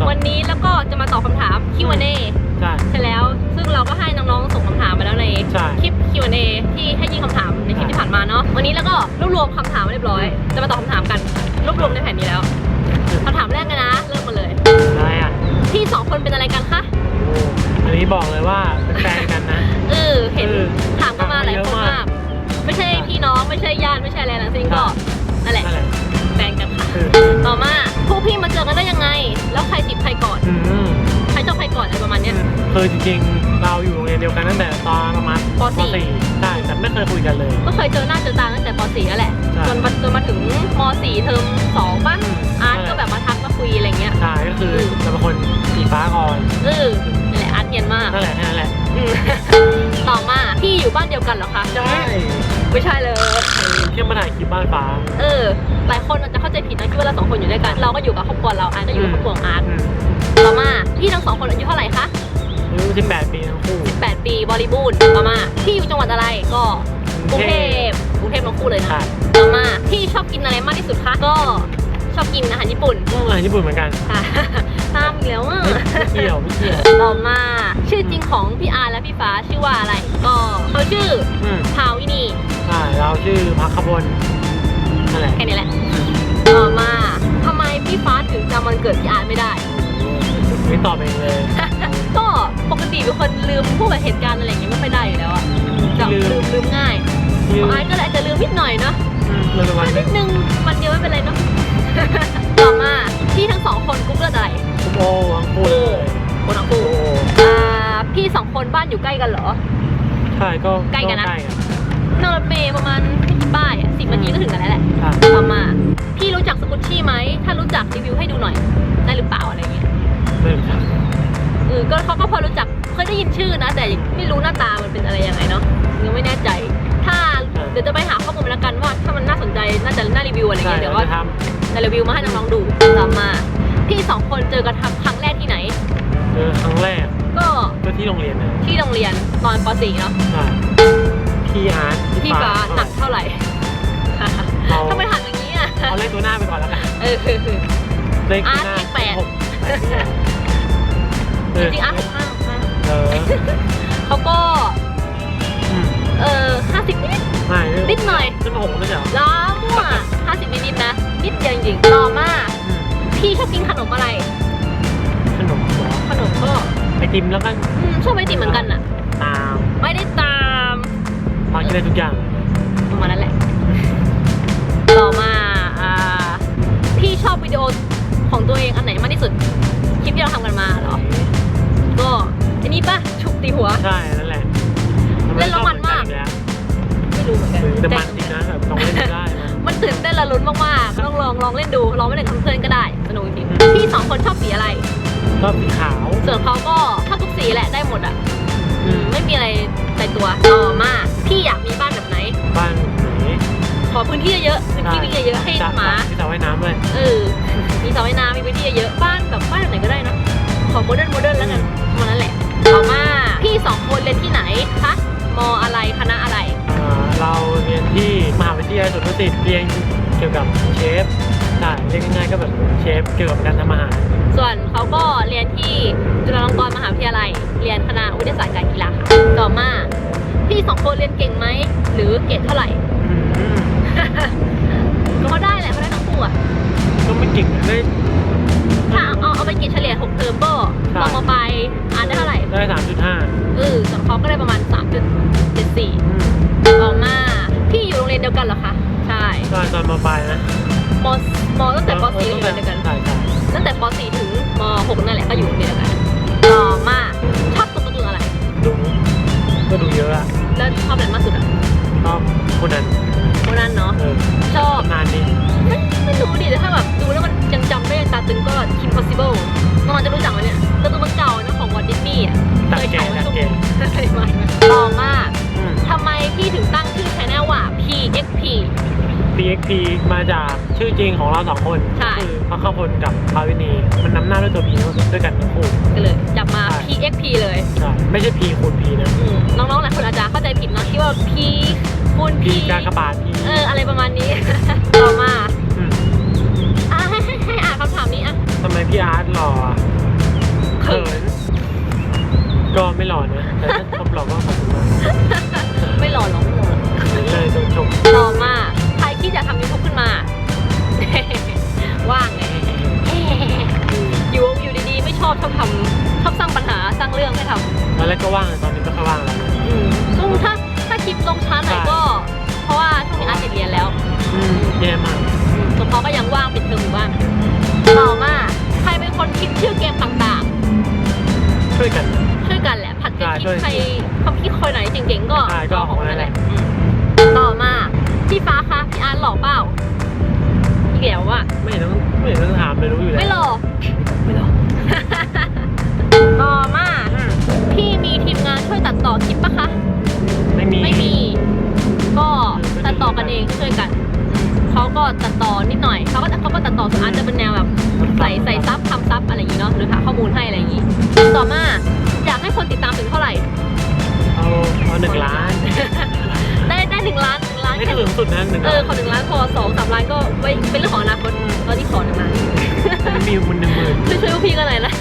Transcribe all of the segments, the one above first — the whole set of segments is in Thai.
ตอบวันนี้แล้วก็จะมาตอบคำถาม Q&A ใช่ใช่แล้ว ซึ่งเราก็ให้น้องๆส่งคำถามมาแล้วในใช่คลิป Q&A ที่ให้ยิงคำถามในคลิปที่ผ่านมาเนาะ วันนี้แล้วก็รวบรวมคำถามมาเรียบร้อย จะมาตอบคำถามกัน รวบรวมในแผ่นนี้แล้วคำถามแรกกันนะ เริ่มมาเลยอะไรอะพี่สองคนเป็นอะไรกันคะโอ้อันนี้บอกเลยว่าเป็นแฟนกันนะ เออเห็นเออถามกันมาหลายคนมาก ไม่ใช่พี่น้องไม่ใช่ญาติไม่ใช่อะไรทั้งสิ้นก็นั่นแหละนั่นแหละแฟนกันค่ะคือต่อมาพวกพี่มาเจอกันได้ยังไง แล้วใคร คือจริงๆ เราอยู่โรงเรียนเดียวกันตั้งแต่ตอนประมาณปสี่ ใช่แต่ไม่เคยคุยกันเลย ก็เคยเจอหน้าเจอตาตั้งแต่ป .4 นั่นแหละ ใช่จนมาจนมาถึงม .4 เทอม2ป่ะ อาร์ตก็แบบมาทักมาคุยอะไรเงี้ย ใช่ก็คือจะเป็นคนสีฟ้าก่อนเออนั่นแหละอาร์ตเนียนมากนั่นแหละแค่นั้นแหละอืม ต่อมาพี่อยู่บ้านเดียวกันเหรอคะใช่ไม่ใช่เลยเที่ยงมาถ่ายคลิปบ้านฟ้าเออ หลายคนอาจจะเข้าใจผิดนะคิดว่าเราสองคนอยู่ด้วยกัน เราก็อยู่กับครอบครัวเราอาร์ตก็อยู่กับครอบครัวของอาร์ตอืมต่อมาพี่ทั้งสองคนอายุเท่าไหร่คะ อายุสิบแปดปีทั้งคู่ 18 ปีบริบูรณ์ต่อมาพี่อยู่จังหวัดอะไรก็กรุงเทพกรุงเทพทั้งคู่เลยนะค่ะต่อมาพี่ชอบกินอะไรมากที่สุดคะก็ชอบกินอาหารญี่ปุ่นก็อาหารญี่ปุ่นเหมือนกันค่ะตามอีกแล้วอะไม่เกี่ยวไม่เกี่ยวต่อมาชื่อจริงของพี่อาร์และพี่ฟ้าชื่อว่าอะไร ก็เขาชื่ออืมพาวินีใช่เราชื่อพักขบวนนั่นแหละแค่นี้แหละต่อมาทำไมพี่ฟ้าถึงจำวันเกิดพี่อาร์ไม่ได้ไม่ตอบเองเลยก็ ปกติเป็นคนลืมพวกแบบเหตุการณ์อะไรอย่างเงี้ยไม่ค่อยได้อยู่แล้วอะจะลืมลืมลืมง่ายลืขมองอาร์ตก็เลยอาจจะลืมนิดหน่อยเนาะอืมลืมไปวันหนึนิงดนึงวันเดียวไม่เป็นไรเนาะต่อมาพี่ทั้งสองคนกรุ๊ปเลือดอะไรคุณโอวังปูเลยคนทั้งโอ้คู่อ่าพี่สองคนบ้านอยู่ใกล้กันเหรอใช่ก็ใกล้กันนะใกล้กันนั่งรถเมย์ประมาณไม่กี่ป้ายอะสิบนาทีก็ถึงกันแล้วแหละค่ะต่อมาพี่รู้จักสกุชชี่ไหมถ้ารู้จักรีวิวให้ดูหน่อยได้หรือเปล่าอะไรเงี้ยไม่รู้จัก เออก็เขาก็พอรู้จักเคยได้ยินชื่อนะ แต่ไม่รู้หน้าตามันเป็นอะไรยังไงเนาะยังไม่แน่ใจ ถ้าเดี๋ยวจะไปหาข้อมูลมาแล้วกันว่าถ้ามันน่าสนใจน่าจะน่ารีวิวอะไรใช่เงี้ยเดี๋ยวเราก็จะทจะรีวิวมาให้น้องๆดูต่อมาพี่สองคนเจอกันทำครั้งแรกที่ไหนำเจอครั้งแรก ก็ก็ที่โรงเรียนนะที่โรงเรียนตอนป .4 เนาะใช่พี่อาร์ตพี่ฟ้าหนักเท่าไหร่เราทำไมถามอย่างนี้อะเอาเลขตัวหน้าไปก่อนแล้วกันเออเลขตัวหน้าอาร์ตเลขแปด จอริงๆอะห้าห้าเออเขาก็ อืมเออห้าสิบนิดไม่นิดหน่อยขึ้นมาหกไม่ใช่เหรอล้อมั่วห้าสิบนิดๆนะ นิดเดียวจริงๆต่อมาอืมพี่ชอบกินขนมอะไร ขนมเหรอขนมก็ไอติมแล้วกันอืมชอบไอติมเหมือนกันน่ะ ตามไม่ได้ตามพากินได้ทุกอย่างประมาณนั้นแหละ ต่อมาอ่าพี่ชอบวิดีโอของตัวเองอันไหนมากที่สุด คลิปที่เราทำกันมาเหรอ ก็อันนี้ปะชุบตีหัว ใช่นั่นแหละเล่นแล้วมันมากแล้วไม่รู้เหมือนกันแต่มันจริงนะแบบต้องเล่นได้นะมันตื่นเต้นและลุ้นมากๆต้องลองลองเล่นดูลองไม่เล่นกับเพื่อนก็ได้สนุกจริงอืมๆพี่สองคนชอบสีอะไรก็สีขาวส่วนเขาก็ชอบทุกสีแหละได้หมดอะอือืมมไม่มีอะไรในตัวต่อมาพี่อยากมีบ้านแบบไหน บ้านไหนขอพื้นที่เยอะๆพื้นที่วิ่งเยอะๆให้สระหมามีสระว่ายน้ำด้วยเออมีสระว่ายน้ำมีพื้นที่เยอะๆบ้านแบบบ้านแบบไหนก็ได้นะ ขอโมเดิร์นโมเดิร์นแล้วกันประมาณนั้นแหละต่อมาพี่สองคนเรียนที่ไหนคะมอะไรคณะอะไร อ่าเราเรียนที่มหาวิทยาลัยสวนดุสิตเรียนเกี่ยวกับเชฟใช่เรียกง่ายๆก็แบบเชฟเกี่ยวกับการทำอาหารส่วนเขาก็เรียนที่จุฬาลงกรณ์มหาวิทยาลัย เรียนคณะวิทยาศาสตร์การกีฬาค่ะต่อมาพี่สองคนเรียนเก่งไหมหรือเกรดเท่าไหร่ อืมก็ได้แหละเขาได้ทั้งคู่อะก็ไม่เก่งนะได้ถ้าเอา เอาไปเกรดเฉลี่ย6เทอมก็ใช่ลองมาไปลายอ่านได้เท่าไหร่ได้สามจุดห้าเออส่วนเขาก็ได้ประมาณ 3.74ต่อมาพี่อยู่โรงเรียนเดียวกันเหรอคะใช่ตอนตอนมาปลายนะมมตั้งแต่ป .4 อยู่โรงเรียนเดียวกัน ใช่ใช่ตั้งแต่ป .4 ถึงม .6 นั่นแหละก็อยู่โรงเรียนเดียวกัน PXP มาจากชื่อจริงของเราสองคนใช่ก็คือพักขพลกับภาวินี มันนำหน้าด้วยตัว P ด้วยกันทั้งคู่ก็เลยจับมาใช่ PXP เลยใช่ไม่ใช่ P คูณ P นะ อืมน้องๆหลายคนอาจจะเข้าใจผิดเนาะคิดว่า P คูณ P P การกระบาด P เออ อะไรประมาณนี้ ต่อมาอืมอะให้ให้ให้อ่านคำถามนี้อะ ทำไมพี่อาร์ตหล่ออะก็ไม่หล่อนะ แต่ถ้าชอบหล่อก็ขอบคุณมากไม่หล่อหรอกไม่หล่อหรอกเลยโดนชมหล่อมา กใครคิดจะทำยูทูบขึ้นมา ว่างไงอยู่อยู่ดีๆ ไม่ชอบชอบทำชอบสร้างปัญหาสร้างเรื่องให้ทำตอนแรกก็ว่างตอนนี้ก็ไม่ว่างแล้วนะอืมซึ่งถ้าถ้าคลิปลงช้าหน่อยก็ เพราะว่าช่วงนี้อาร์ตติดเรียนแล้วอืมแย่มากอืมส่วนเขาก็ยังว่างปิดเทอมอยู่บ้านต่อมาใครเป็นคนคิดชื่อเกมต่างช่วยกันๆช่วยกันแหละผัดกันใช่คิดช่วยใครความคิดคนไหนเจ๋งๆก็ใช่ก็เอาของของนั่นั่นนแหแหละละอืมต่อมา พี่ฟ้าคะพี่อาร์ตหล่อเปล่าอีกแล้วว่ะไม่ต้องไม่ต้องถามเลยรู้อยู่แล้วไม่หล่อ ไม่หล่อ ต่อมาพี่มีทีมงานช่วยตัดต่อคลิปปะคะ ไม่มี ไม่มี ก็ตัดต่อกันเองช่วยกัน เขาก็ตัดต่อนิดหน่อย เขาก็เขาก็ตัดต่อส่วนอาจจะเป็นแนวแบบใส่ใส่ซับทำซับอะไรอย่างงี้เนาะหรือหาข้อมูลให้อะไรอย่างงี้ ต่อมาอยากให้คนติดตามถึงเท่าไหร่ เอาเอาหนึ่งล้าน ได้ได้หนึ่งล้าน หนึ่งล้านไม่แค่ถึงสุดนะหนึ่งเอล้าอนขอหนึ่งล้านพอสองสามล้านก็ไว้เป็นเรื่องของอนาคตตอนนี้ขอหนึ่งล้านไม่มีมันหนึ่งหมื่นช่วยช่วยพวกพี่กันหน่อยนะ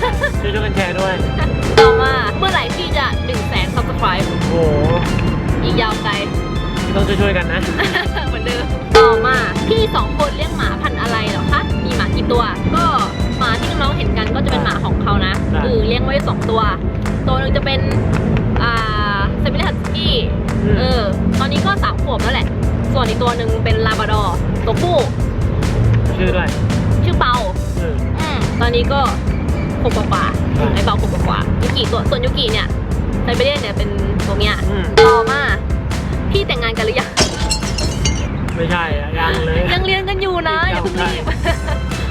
ช่วยช่วยกันแชร์ด้วยต่อมาเมื่อไหร่พี่จะหนึ่งแสน subscribe โอ้โหอีกยาวไกลต้องช่วยช่วยๆกันนะ เหมือนเดิม ต่อมาพี่สองคนเลี้ยงหมาพันธุ์อะไรเหรอคะ มีหมากี่ตัว ก็หมาที่น้องๆเห็นกันก็จะเป็นหมาของเขานะครับคือเลี้ยงไว้สองตัว ตัวหนึ่งจะเป็น อ่าเซมิเลฮัสกี้อืมเออ ตอนนี้ก็สามขวบแล้วแหละ ส่วนอีกตัวหนึ่งเป็นลาบราดอร์ตัวผู้ชื่อด้วยชื่อเปาเอออืมตอนนี้ก็ขวบกว่าครับๆไอ้เปาขวบกว่าๆยูกิตัวส่วนยูกิเนี่ยไซเบเรียนเนี่ยเป็นตัวเมียอืมต่อมาพี่แต่งงานกันหรือยัง ไม่ใช่อะยังเลย ยังเรียนกันอยู่นะอย่าเพิ่งรีบ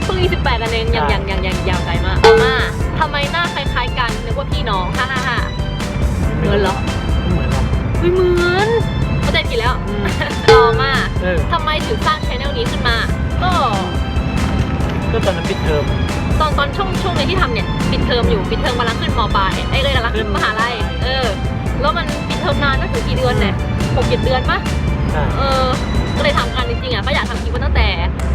เพิ่งยี่สิบแปดกันเองยังใช่ ยังยังยังยาวไกลมากต่อมาทำไมหน้าคล้ายๆกันนึกว่าพี่น้องฮ่าฮ่าฮ่า เหมือนเหรอ ไม่เหมือนหรอกไม่เหมือนเข้าใจผิดแล้ว อืมต่อมา เออ ทำไมถึงสร้างช anel นี้ขึ้นมา ก็ก็ตอนนั้นปิดเทอม ตอนตอนช่วงช่วงเรียนที่ทำเนี่ยปิดเทอมอยู่ปิดเทอมกำลังขึ้นมปลายไอ้ยเลยกำลังขึ้นมหาลัยเออ แล้วมันปิดเทอมนานก็ถึงกี่เดือนเนี่ยหกเจ็ดเดือนปะใช่ เออ ก็เลยทำกันจริงๆอะก็อยากทำคลิปมาตั้งแต่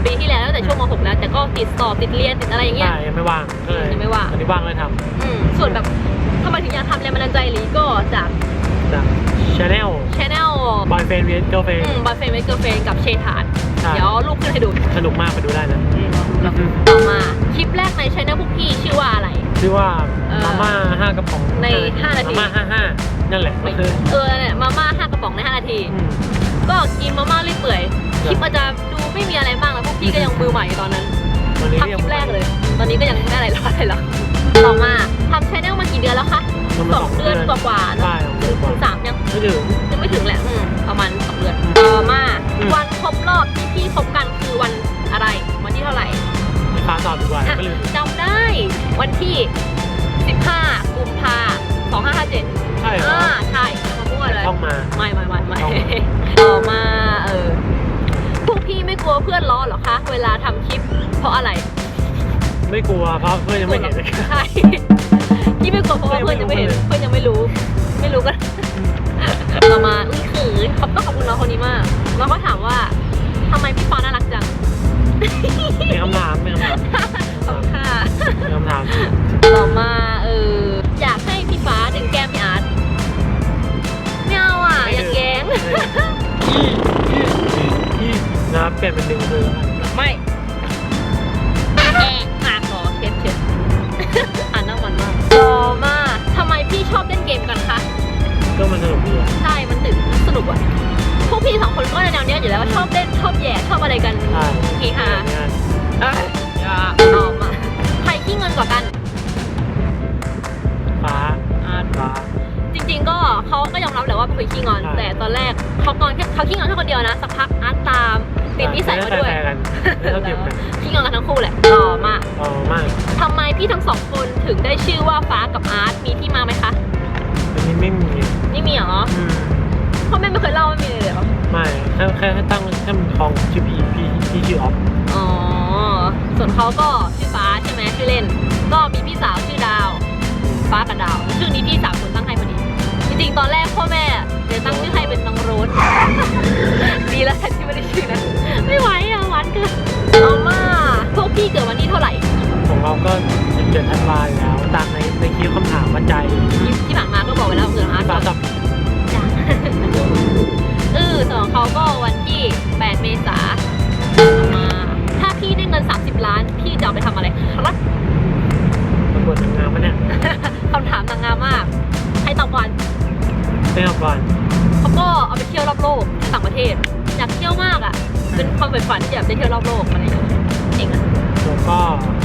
ปีที่แล้วตั้งแต่ช่วงม .6 แล้วแต่ก็ติดสอบติดเรียนติดอะไรอย่างเงี้ย ใช่ ยังไม่ว่างก็เลยยังไม่ว่าง ตอนนี้ว่างเลยทอืมส่วนแบบทำไมถึงอยากทำแรงบันดาลใจหรือก็จากำจากชาแนลช anel บอยเฟนเวียนเกิร์ลเฟนบอยเฟนเวกเกอร์เฟนกับเชฐานใช่เดี๋ยวลูกขึ้นให้ดู สนุกมากไปดูได้นะ ต่อมาคลิปแรกในช anel พวกพี่ชื่อว่าอะไร ชื่อว่าเออมาม่าห้ากระป๋องในห้านาทีมาม่าห้าห้านั่นแหละก็คือเออเนี่ยมาม่าห้ากระป๋องใน5นาทีอืมก็กินมาม่าเรื่อยเปื่อยคลิปอาจจะดูไม่มีอะไรมากแล้วพวกพี่ก็ยังมือใหม่ตอนนั้นตอนนี้ทำคลิปแรกเลย ตอนนี้ก็ยังไม่อะไรรอดเลยหรอกต่อมาทำช anel มากี่เดือนแล้วคะประสมาณองเดือนกว่าๆเนอะใช่สองเดือนกว่าสามยังไม่ถึงยังไม่ถึงแหละอืมประ ตอบดีกว่าอะก็ลืมจำได้วันที่ 15กุมภา2557 ใช่เหรออ่าใช่มามั่วเลยต้องมา ไม่ไม่ไม่ไม่ต้องต่อมาเออพวกพี่ไม่กลัวเพื่อนล้อเหรอคะ เวลาทำคลิป เพราะอะไร ไม่กลัวเพราะเพื่อนยังไม่เห็นเลยใช่พี่ไม่กลัวเพราะว่าเพื่อนยังไม่เห็นเพื่อนยังไม่รู้ ไม่รู้กันต่อมาอุ้ยคือขอบต้องขอบคุณน้องคนนี้มากแล้วก็ถามว่าทำไมพี่ฟ้าน่ารักจัง นะครับเปลี่ยนเป็นดึงมือไม่แอะปากขอเช็ดเช็ดอ่านน้ำมันมากต่อมาทำไมพี่ชอบเล่นเกมกันคะ ก็มันสนุกดีอะใช่ มันตื่นสนุกอะพวกพี่สองคนก็แนวเนี้ยอยู่แล้วชอบเล่นชอบแย่ชอบอะไรกันใช่เฮฮางานอะต่อมาใครขี้เงินกว่ากัน ฟ้าอาดฟ้า จริงๆก็เขาก็ยอมรับแหละว่าเป็นคนขี้งอน ใช่ แต่ตอนแรกเขางอนแค่เขาขี้งอนแค่คนเดียวนะสักพักอาร์ตตาม ติดนิสัยมาด้วยแฟร์ๆกันไม่เท่าเทียมกันขี้งอนกันทั้งคู่แหละต่อมาอ๋อมากทำไมพี่ทั้งสองคนถึงได้ชื่อว่าฟ้ากับอาร์ตมีที่มาไหมคะอันนี้ไม่มีไม่มีเหรออืมพ่อแม่ไม่เคยเล่าไม่มีเลยเหรอไม่แค่แค่ให้ตั้งแค่มันทองชื่อพี่พี่พี่ชื่อออฟอ๋อส่วนเขาก็ชื่อฟ้าใช่ไหมชื่อเล่น ก็มีพี่สาวชื่อดาว ฟ้ากับดาวชื่อนี้พี่สาวคนตั้งให้พอดีจ ริงๆ ตอนแรกพ่อแม่จะตั้งชื่อให้เป็นน้องโรสดีแล้วที่ไม่ได้ชื่อนั้นไม่ไหวอะหวานเกินเอามาพวกพี่เกิดวันที่เท่าไหร่ของเราก็เดือนธันวาอยู่แล้วตามในในคิวคำถามวัดใจที่ที่ผ่านมาก็บอกไว้แล้วเกิดอาร์ตฟ้าก่อนสับจ้ะเออส่วนของเขาก็วันที่ 8 เมษามาถ้าพี่ได้เงิน 30 ล้าน พี่จะเอาไปทำอะไรครับประกวดนางงามมาเนี่ย เต้นก่อนเขาก็เอาไปเที่ยวรอบโลกต่างประเทศ อยากเที่ยวมากอะ เป็นความใฝ่ฝันที่อยากได้เที่ยวรอบโลกอะไรอย่างเงี้ยเจ๋งอะแล้วก็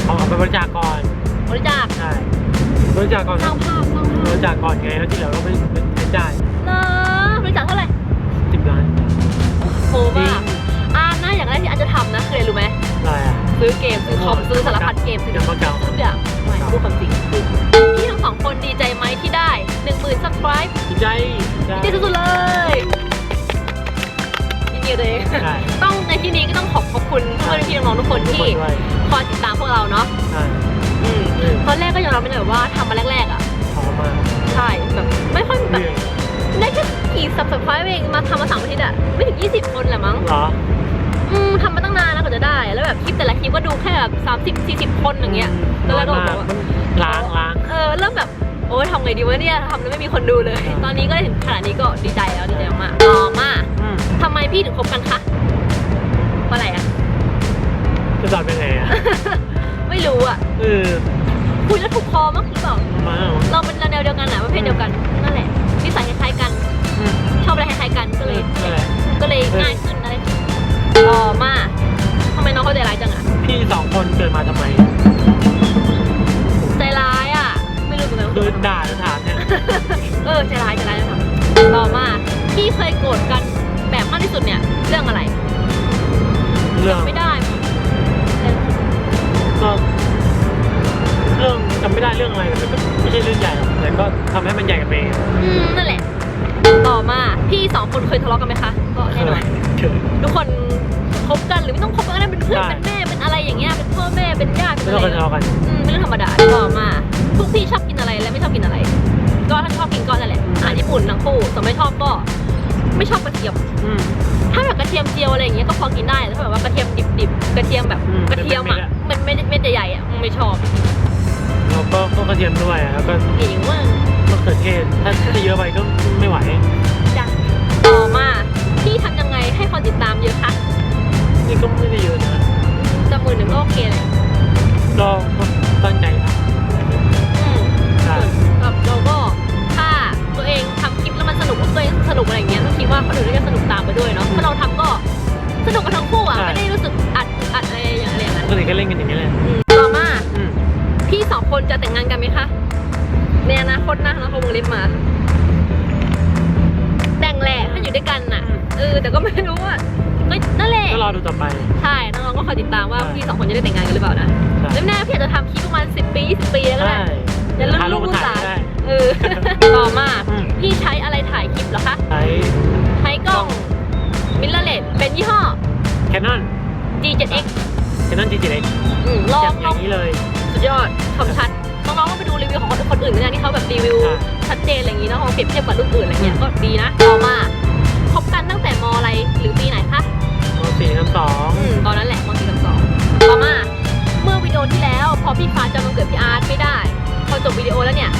เอาเอาไปบริจาคก่อนบริจาคใช่บริจาคก่อนสร้างภาพสร้างภาบพริจาคก่อนไงแล้วที่เหลือก็ไปไปใช้จ่ายเนอะบริจาคเท่าไหร่สิบล้านโหมากอ่าน่าอย่างแรกที่อาจจะทำนะคืออะไรรู้ไหมอะไรอะซื้อเกมซื้อคอมซื้อสารพัดเกมซื้อเดี๋ยวมาเก่าทุกอย่างไม่พูดความจริงพี่ทั้งสองคนดีใจไหมที่ได้ หนึ่งหมื่นซับสไครป์ดีใจดีดีใจสุดๆเลยยินดีเลยใช่ ต้องในที่นี้ก็ต้องขอบขอบคุณเพื่อนพี่น้องๆทุกคนทุกที่ด้วยคอยติดตามพวกเราเนาะใช่อืมอืมตอนแรกก็ยอมรับไปเลยว่าทำมาแรกๆอะ ขอบคุณมากใช่แบบไม่ค่อยแบบเรื่อยได้แค่กี่ซับสไครป์เองมาทำมาสามอาทิตย์อะไม่ถึง 20 คนแหละมั้ง เหรออืมทำมาตั้งนานแล้วกว่าจะได้ แล้วแบบคลิปแต่ละคลิปก็ดูแค่แบบสามสิบสี่สิบคนอย่างเงี้ยน้แล้อวยก็มาบอกกว่าล้างล้างเออเริ่มแบบ โอ้ยทำไงดีวะเนี่ยทำแล้วไม่มีคนดูเลย ตอนนี้ก็ถึงขนาดนี้ก็ดีใจแล้วดีใจมากต่อมาอืมทำไมพี่ถึงคบกันคะเพราะอะไรอะจะตอบยังไงอะ ไม่รู้อะเออคุยแล้วถูกคอมั้งหรือเปล่า มาเราเป็นแนวเดียวกันอะประเภทเดียวกันนั่นแหละนิสัยคล้ายๆกัน อืมชอบอะไรคล้ายๆกันก็เลย นั่นแหละก็เลยง่ายขึ้นอะไรต่อมาทำไมน้องเขาใจร้ายจังอะพี่สองคนเกิดมาทำไม ไม่รู้เหมือนด่าถามเนี่ยเออใจร้ายใจร้ายนะคะต่อมาพี่เคยโกรธกันแบบมากที่สุดเนี่ยเรื่องอะไร เทียม อืม ถ้าแบบกระเทียมเจียวอะไรอย่างเงี้ยก็พอกินได้แต่ถ้าแบบว่ากระเทียมดิบๆกระเทียมแบบอืมกระเทียมอะมันไม่ได้เม็ดใหญ่ๆอะไม่ชอบแล้วก็ก็กระเทียมด้วยแล้วก็เก่งมากมะเขือเทศถ้าถ้าเยอะไปก็ไม่ไหว จ้ะต่อมาพี่ทำยังไงให้คนติดตามเยอะคะนี่ก็ไม่ได้เยอะนะจะหมื่นหนึ่งก็โอเคเลยก็ก็ตั้งใจทอืมำใช่ แบบเราก็ ลิปแล้วมันสนุกตัวเองสนุกอะไรอย่างเงี้ยก็คิดว่าคนอื่นก็จะสนุกตามไปด้วยเนาะถ้าเราทำก็สนุกกันทั้งคู่อะไม่ได้รู้สึกอัดอัดอะไรอย่างอะไรอย่างนั้นปกติก็เล่นกันอย่างนี้แหละอืมต่อมาอืมพี่สองคนจะแต่งงานกันไหมคะในอนาคตนะนะเขาวงเล็บมา แต่งแหละถ้าอยู่ด้วยกันน่ะเออแต่ก็ไม่รู้ว่าก็นั่นแหละ ก็รอดูต่อไป ใช่น้องๆก็คอยติดตามว่าใช่ พี่สองคนจะได้แต่งงานกันหรือเปล่านะใช่แล้วแน่พี่อาจจะทำคลิปประมาณสิบปีสิบปีแล้วก็ใช่ได้ อย่าลืมหาลูกลูกมาสาถ่ายวได้ เออ ต่อมาอืมพี่ใช้อะไรถ่ายคลิปเหรอคะ ใช้ใช้กล้องมิลเลอร์เลสเป็นยี่ห้อแคนนอน G7X แคนนอน G7X อืมลองอย่างลอองย่างนี้เลย สุดยอดคมชัดน้องๆก็ไปดูรีวิวของคนคนอื่นเหมือนกันที่เขาแบบรีวิวใช่ชัดเจนอะไรอย่างนี้นะลองเปรียบเทียบกับรุ่นอื่นอะไรเงี้ยก็ดีนะ ต่อมาคบกันตั้งแต่มอะไรหรือปีไหนคะ มสี่น้ำสองอืมตอนนั้นแหละมสี่กับสองต่อมา เมื่อวิดีโอที่แล้ว พอพี่ฟ้าจำวันเกิดพี่อาร์ตไม่ได้ พอจบวิดีโอแล้วเนี่ย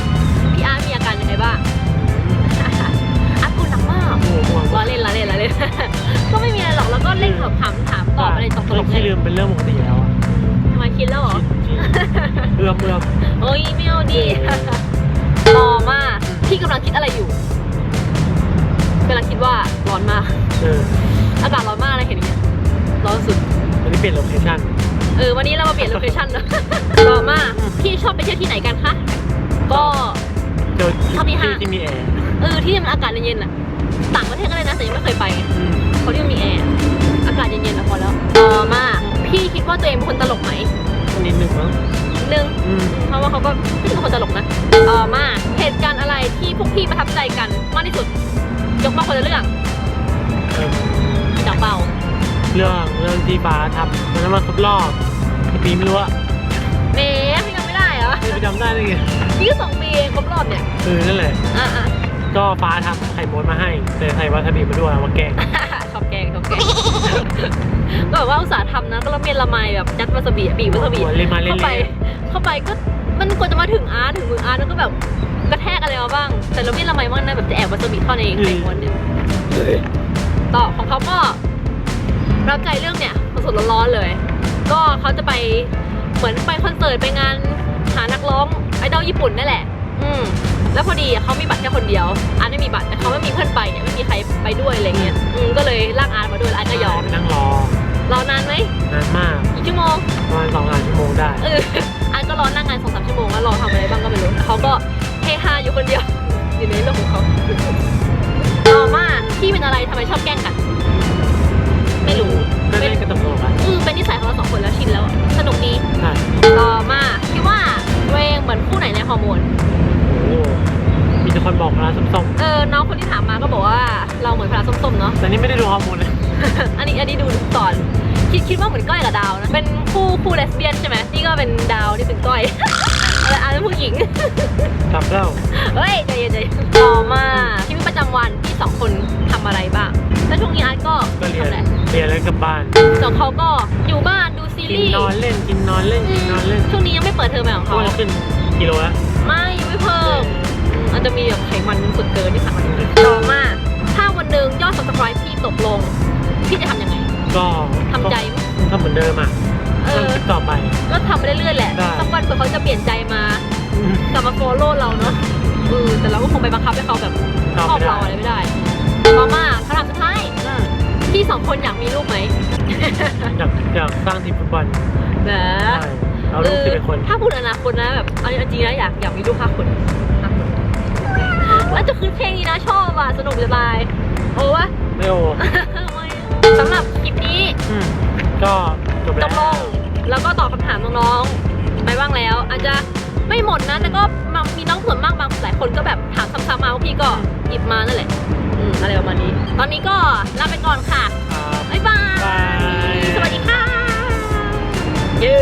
พี่อาร์ตมีอาการยังไงบ้างอากูหนักมากหัวห่วงล้อเล่นล้อเล่นล้อเล่น ก็ไม่มีอะไรหรอกแล้วก็เล่นแบบถามถามตอบอะไรตกตลกที่เลลืยมเป็นเรื่องปกติแล้วอะทำไมคิดแล้วเหรอคิดคิดเอื้อมเอื้อมโอ้ยไม่เอาดิเออต่อมาพี่กำลังคิดอะไรอยู่กำลังคิดว่าร้อนมากเอออากาศร้อนมากเลยเห็นอย่างเงี้ยร้อนสุดวันนี้เปลี่ยนโลเคชั่นเออวันนี้เรามาเปลี่ยนโลเคชั่นนะต่อมาพี่ชอบไปเที่ยวที่ไหนกันคะ ก็ เจอชอบที่ห้าง ที่มีแอร์เออที่มันอากาศเย็นๆอะต่างประเทศก็ได้นะแต่ยังไม่เคยไปไงอืมเขาที่มันมีแอร์อากาศเย็นๆนะพอแล้วต่อมาพี่คิดว่าตัวเองเป็นคนตลกไหมนิดนึงมั้งนิดนึงอืมเพราะว่าเขาก็ไม่ใช่คนตลกนะต่อมาเหตุการณ์อะไรที่พวกพี่ประทับใจกันมากที่สุดยกมาคนละเรื่องเออจากเบา เรื่องเรื่องที่ฟ้าทำมันนั้นมันครบรอบกี่ปีไม่รู้อะ จำได้เลยไงนี่ก็สองปีเองครบรอบเนี่ยเออนั่นแหละ อะอะก็ฟ้าทำไข่มดมาให้ แต่ใส่วาซาบิมาด้วยเอามาแกงชอบแกงชอบแกงก็แบบว่าอุตส่าห์ทำนะก็ละเมียนละไมแบบยัดวาซาบิอะบีบวาซาบิหัวเลยมาเล่เข้านไป เข้าไปก็มันกว่าจะมาถึงอาร์ตถึงมืออาร์ตมันก็แบบกระแทกอะไรมาบ้าง แต่เราไม่ละไมมากนะแบบจะแอบวาซาบิเข้าในในม้วนหนึ่งต่อของเขาก็รับใจเรื่องเนี่ยสดๆร้อนๆเลย ก็เขาจะไปเหมือนไปคอนเสิร์ตไปงาน หานักร้องไอดอลญี่ปุ่นนั่นแหละ อืมแล้วพอดีเขามีบัตรแค่คนเดียว อาร์ตไม่มีบัตรแต่เขาไม่มีเพื่อนไปเนี่ยไม่มีใครไปด้วยอะไรเงี้ยอืมก็เลยลากอาร์ตมาด้วยแล้วอาร์ตก็ยอมไปนั่งรอรอนานไหมนานมากกี่ชั่วโมงประมาณสองสามชั่วโมงได้เอออันก็รอนั่งงานสองสามชั่วโมงแล้วรอทำอะไรบ้างก็ไม่รู้เขาก็เฮฮาอยู่คนเดียวอยู่ในโลกของเขาต่อมาที่เป็นอะไรทำไมชอบแกล้งกัน ไม่รู้ก็เล่นกันตลกๆอะอืมเป็นนิสัยของเราสองคนแล้วชินแล้วอะสนุกดี คิดคิดว่าเหมือนก้อยกับดาวนะ เป็นคู่คู่เลสเบี้ยนใช่ไหมนี่ก็เป็นดาวนี่เป็นก้อยอะไรอันเป็นผู้หญิงกลับแล้วเฮ้ยใจเย็นใจเย็นต่อมาชีวิตประจำวันที่สองคนทำอะไรบ้างแล้วช่วงนี้อาร์ตก็ก็เรียนทำอะไรเรียนแล้วกลับบ้านสองเขาก็อยู่บ้านดูซีกินรีส์นอนเล่นกินนอนเล่นกินนอนเล่นช่วงนี้ยังไม่เปิดเทอมใหม่ของเขาเขาจะขึ้นกิโลแล้วไม่ยังไม่เพิ่มอืมอาจจะมีแบบไขมันส่วนเกินที่ผ่านมาต่อมาถ้าวันหนึ่งยอด subscribe พี่ตกลง พี่จะทำยังไง ก็ทำใจไหมทำเหมือนเดิมอะเออทำคลิปต่อไป ก็ทำไปเรื่อยๆแหละได้สักวันเผื่อเขาจะเปลี่ยนใจมาอืมกลับมา follow เราเนาะเออแต่เราก็คงไปบังคับให้เขาแบบชอบชอบไม่ได้เราอะไรไม่ได้ต่อมาคำถามสุดท้ายอืมพี่สองคนอยากมีลูกไหมอยากอยากสร้างทีมฟุตบอลนะใช่เอาลูกสิบเอ็ดคน ถ้าพูดอนาคตนะแบบเอาจริงๆนะอยากอยากมีลูกห้าคนห้าคนแล้วจะขึ้นเพลงนี้นะชอบอะสนุกจะตายโอ้วะไม่โอสำหรับคลิปนี้ ก็จบแล้วงแล้วก็ตอบคำถามน้องๆไปบ้างแล้ว อาจจะไม่หมดนะ แต่ก็บมีน้องส่วนมากบางหลายคนก็แบบถามซ้ำๆมาบางทีก็หยิบมานั่นแหละอะไรประมาณนี้ ตอนนี้ก็ลาไปก่อนค่ะบ๊าย บาย สวัสดีค่ะ เย้